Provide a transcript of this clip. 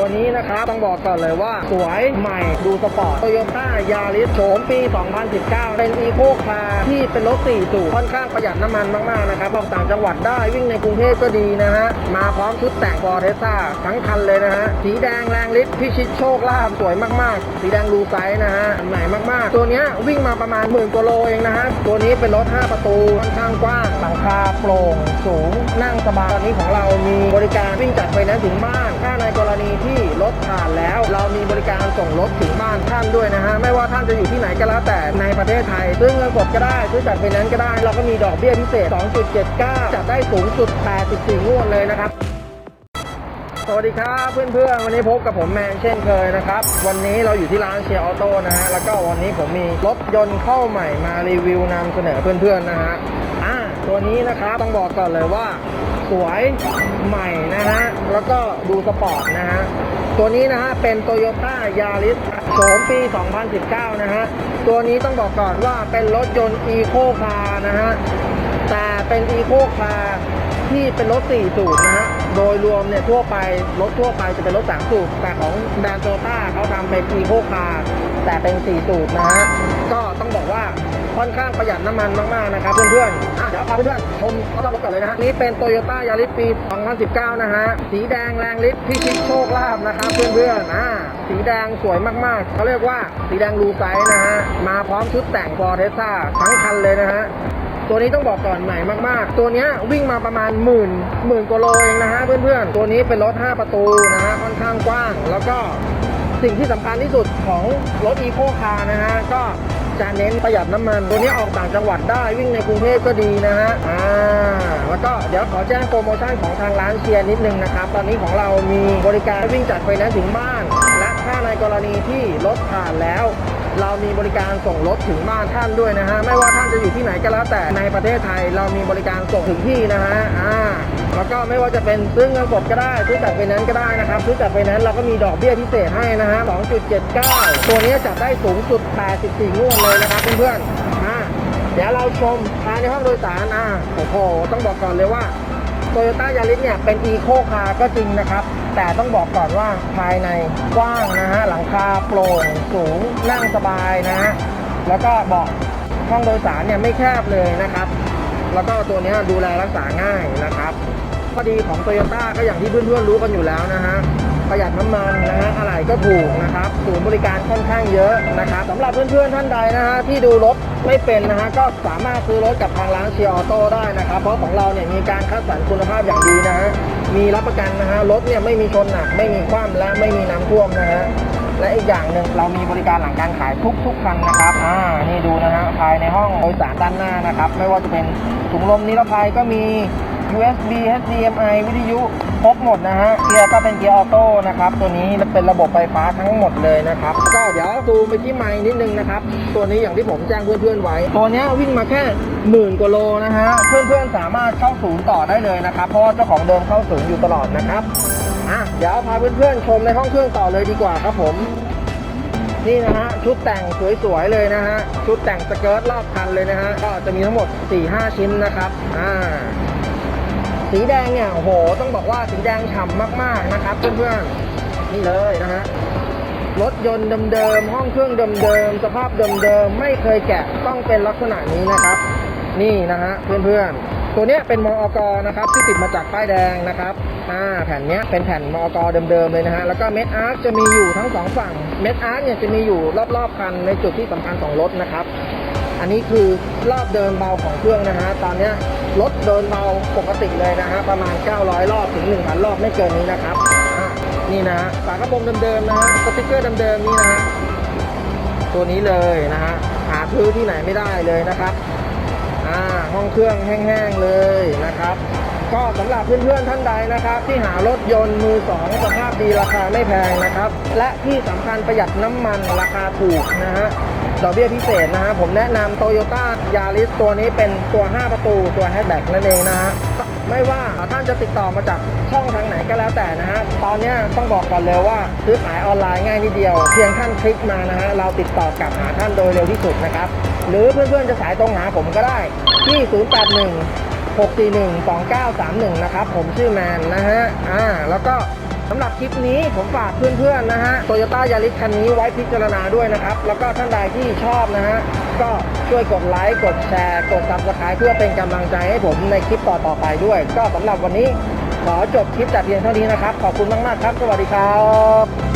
ตัวนี้นะครับต้องบอกก่อนเลยว่า สวยใหม่ดูสปอร์ตโตโยต้ายาริสโฉมปี 2019 เป็นอีโคคาร์ที่เป็นรถ4สูบค่อนข้างประหยัดน้ำมันมากๆนะครับออกต่างจังหวัดได้วิ่งในกรุงเทพก็ดีนะฮะ มาพร้อมชุดแต่งฟอร์เทซ่าทั้งคันเลยนะฮะ สีแดงแรงฤทธิ์พิชิตโชคลาภสวยมากๆ สีแดงรูไซส์นะฮะใหม่มากๆ ตัวนี้วิ่งมาประมาณหมื่นกว่าโลเองนะฮะ ตัวนี้เป็นรถ 5 ประตูค่อนข้างกว้างหลังคาโปร่งสูงนั่งสบายตอนนี้ของเรามีบริการวิ่งจัดไฟแนนซ์ถึงบ้านถ้าในกรณีที่ ถผ่านแล้ว เรามีบริการส่งรถถึงบ้านท่านด้วยนะฮะ ไม่ว่าท่านจะอยู่ที่ไหนก็แล้วแต่ในประเทศไทย ซื้อเงินสดก็ได้ ซื้อจัดไฟแนนซ์ก็ได้ เราก็มีดอกเบี้ยพิเศษ 2.79 จัดได้สูงสุด 84 งวดเลยนะครับสวัสดีครับเพื่อนๆ วันนี้พบกับผมแมนเช่นเคยนะครับ วันนี้เราอยู่ที่ร้านเชียร์ออโต้นะฮะ แล้วก็วันนี้ผมมีรถยนต์เข้าใหม่มารีวิวนำเสนอเพื่อนๆนะฮะอ่าตัวนี้นะครับต้องบอกก่อนเลยว่า สวยใหม่นะฮะ แล้วก็ดูสปอร์ตนะฮะ ตัวนี้นะฮะ เป็นโตโยต้ายาริสโฉมปี 2019 นะฮะ ตัวนี้ต้องบอกก่อนว่าเป็นรถยนต์อีโคคาร์นะฮะ แต่เป็นอีโคคาร์ที่เป็นรถ 4 สูบนะฮะ โดยรวมเนี่ยทั่วไป รถทั่วไปจะเป็นรถ 3 สูบ แต่ของแบรนด์โตโยต้าเขาทำเป็นอีโคคาร์แต่เป็น 4 สูบนะฮะ ก็ต้องบอกว่า ค่อนข้างประหยัดน้ำมันมากๆนะครับเพื่อนๆอะเดี๋ยวพาเพื่อนๆชมรอบรถก่อนเลยนะฮะนี่เป็นโตโยต้ายาริสปี 2019 นะฮะ สีแดงแรงฤทธิ์พิชิตโชคลาภนะครับเพื่อนๆอ่าสีแดงสวยมากๆเขาเรียกว่าสีแดงรูไซส์นะฮะ มาพร้อมชุดแต่งฟอร์เทซ่าทั้งคันเลยนะฮะตัวนี้ต้องบอกก่อนใหม่มากๆ ตัวนี้วิ่งมาประมาณหมื่นหมื่นกว่าโลเองนะฮะเพื่อนๆ ตัวนี้เป็นรถ 5 ประตูนะฮะค่อนข้างกว้าง แล้วก็สิ่งที่สำคัญที่สุดของรถอีโคคาร์นะฮะก็ จะเน้นประหยัดน้ำมัน ตัวนี้ออกต่างจังหวัดได้วิ่งในกรุงเทพก็ดีนะฮะอ่าแล้วก็เดี๋ยวขอแจ้งโปรโมชั่นของทางร้านเชียร์นิดนึงนะครับ ตอนนี้ของเรามีบริการวิ่งจัดไฟแนนซ์ถึงบ้าน และถ้าในกรณีที่รถผ่านแล้ว เรามีบริการส่งรถถึงบ้านท่านด้วยนะฮะ ไม่ว่าท่านจะอยู่ที่ไหนก็แล้วแต่ในประเทศไทย เรามีบริการส่งถึงที่นะฮะ อ่า แล้วก็ไม่ว่าจะเป็นซื้อเงินสดก็ได้ ซื้อจัดไฟแนนซ์ก็ได้นะครับ ซื้อจัดไฟแนนซ์เราก็มีดอกเบี้ยพิเศษให้นะฮะ 2.79 ตัวนี้จัดได้สูงสุด 84 งวดเลยนะครับเพื่อนๆ อ่า เดี๋ยวเราชมภายในห้องโดยสาร อ่า โอ้โห ต้องบอกก่อนเลยว่า โยต้ายาริสเนี่ยเป็นอีโคคาร์ก็จริงนะครับ แต่ต้องบอกก่อนว่าภายในกว้างนะฮะหลังคาโปร่งสูงนั่งสบายนะฮะแล้วก็เบาะห้องโดยสารเนี่ยไม่แคบเลยนะครับ แล้วก็ตัวนี้ดูแลรักษาง่ายนะครับข้อดีของโตโยต้าก็อย่างที่เพื่อนๆรู้กันอยู่แล้วนะฮะ ประหยัดน้ำมันนะฮะอะไรก็ถูกนะครับศูนย์บริการค่อนข้างเยอะนะครับสำหรับเพื่อนๆท่านใดนะฮะที่ดูรถไม่เป็นนะฮะก็สามารถซื้อรถกับทางร้านเชียร์ออโต้ได้นะครับเพราะของเราเนี่ยมีการคัดสรรคุณภาพอย่างดีนะฮะมีรับประกันนะฮะรถเนี่ยไม่มีชนหนักไม่มีคว่ำและไม่มีน้ำท่วมนะฮะและอีกอย่างหนึ่งเรามีบริการหลังการขายทุกทุกๆคันนะครับ อ่า นี่ดูนะฮะภายในห้องโดยสารด้านหน้านะครับ ไม่ว่าจะเป็นถุงลมนิรภัยก็มี USB HDMI วิทยุครบหมดนะฮะเกียร์ก็เป็นเกียร์ออโต้นะครับ ตัวนี้เป็นระบบไฟฟ้าทั้งหมดเลยนะครับ ก็เดี๋ยวซูไปที่ไมค์นิดนึงนะครับ ตัวนี้อย่างที่ผมแจ้งเพื่อนๆไว้ ตัวนี้วิ่งมาแค่หมื่นกว่าโลนะฮะ เพื่อนๆสามารถเข้าศูนย์ต่อได้เลยนะครับ เพราะว่าเจ้าของเดิมเข้าศูนย์อยู่ตลอดนะครับ อะ เดี๋ยวพาเพื่อนๆชมในห้องเครื่องต่อเลยดีกว่าครับผมนี่นะฮะชุดแต่งสวยๆเลยนะฮะชุดแต่งสเกิร์ตรอบคันเลยนะฮะก็จะมีทั้งหมด 4-5 ชิ้นนะครับอ่า สีแดงเนี่ยโอ้โห ต้องบอกว่าสีแดงฉ่ำมากๆนะครับ เพื่อนๆนี่เลยนะฮะรถยนต์เดิมๆห้องเครื่องเดิมๆสภาพเดิมๆไม่เคยแกะต้องเป็นลักษณะนี้นะครับ นี่นะฮะเพื่อนๆ ตัวเนี้ยเป็นมอกนะครับที่ติดมาจากป้ายแดงนะครับอ่าแผ่นเนี้ยเป็นแผ่นมอกเดิมๆเลยนะฮะแล้วก็เม็ดอาร์คจะมีอยู่ทั้งสองฝั่งเม็ดอาร์คเนี่ยจะมีอยู่รอบๆคันในจุดที่สำคัญของรถนะครับ อันนี้คือรอบเดินเบาของเครื่องนะฮะตอนเนี้ย รถเดินเบาปกติเลยนะฮะประมาณ 900 รอบถึง 1,000 รอบไม่เกินนี้นะครับอะนี่นะฮะฝากระโปรงเดิมๆนะฮะสติกเกอร์เดิมๆนี่นะฮะตัวนี้เลยนะฮะหาซื้อที่ไหนไม่ได้เลยนะครับอ่าห้องเครื่องแห้งๆเลยนะครับ ก็สำหรับเพื่อนๆท่านใดนะครับ ที่หารถยนต์มือสองสภาพดีราคาไม่แพงนะครับ และที่สำคัญประหยัดน้ำมันราคาถูกนะฮะ ดอกเบี้ยพิเศษนะฮะผมแนะนำโตโยต้ายาริสตัวนี้เป็นตัว 5 ประตูตัวแฮชแบ็กนั่นเองนะฮะไม่ว่าท่านจะติดต่อมาจากช่องทางไหนก็แล้วแต่นะฮะ ตอนเนี้ยต้องบอกก่อนเลยว่าซื้อขายออนไลน์ง่ายนิดเดียว เพียงท่านคลิกมานะฮะ เราติดต่อกลับหาท่านโดยเร็วที่สุดนะครับ หรือเพื่อนๆจะสายตรงหาผมก็ได้ที่ 081 641 2931 นะครับ ผมชื่อแมนนะฮะ อ่า แล้วก็ สำหรับคลิปนี้ผมฝากเพื่อนๆนะฮะโตโยต้ายาริสคันนี้ไว้พิจารณาด้วยนะครับ แล้วก็ท่านใดที่ชอบนะฮะก็ช่วยกดไลค์กดแชร์ กดซับสไครต์เพื่อเป็นกำลังใจให้ผมในคลิปต่อๆไปด้วย ก็สำหรับวันนี้ขอจบคลิปแต่เพียงเท่านี้นะครับ ขอบคุณมากๆครับ สวัสดีครับ